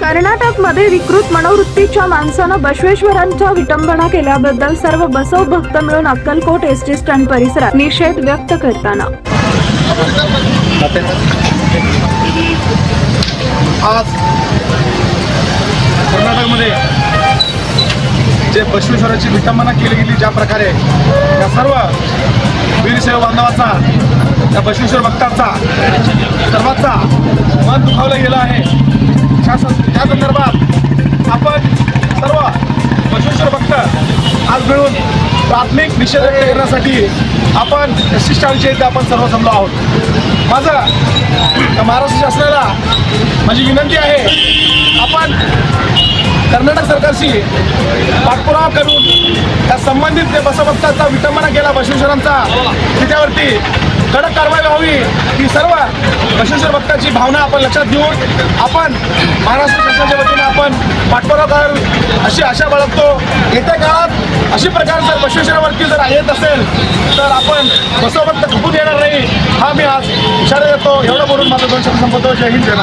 कर्नाटकमध्ये विकृत मनोवृत्तीच्या माणसानं बसवेश्वरांच्या विटंबना केल्याबद्दल सर्व बसव भक्त मिळून अक्कलकोट एस टी स्टँड परिसरात निषेध व्यक्त करताना. आज कर्नाटकमध्ये जे बसवेश्वराची विटंबना केली गेली ज्या प्रकारे या सर्व वीरसेव बांधवाचा त्या बसवेश्वर भक्तांचा सर्वांचा मन दुखावलं गेलं आहे. त्या सं- त्या संदर्भात आपण सर्व बसवेश्वर भक्त आज मिळून प्राथमिक निषेध व्यक्त करण्यासाठी आपण एस टी इथे आपण सर्व जमलो आहोत. माझं महाराष्ट्र शासनाला माझी विनंती आहे आपण कर्नाटक सरकारशी पाठपुरावा करून त्या संबंधित जे बसभक्ताचा विटंबना केला बसवेश्वरांचा त्याच्यावरती कडक कारवाई व्हावी ही सर्व बशेश्वर भक्ताची भावना आपण लक्षात घेऊन आपण महाराष्ट्र शासनाच्या वतीने आपण पाठपुरावा करावी अशी आशा बाळगतो. येत्या काळात अशी प्रकार जर बशेश्वरावरती जर येत असेल तर आपण बसवभक्त खपून येणार नाही. हा मी आज इशारा देतो. एवढं बोलून माझं दोन शब्द संपवतो. जय हिंद जय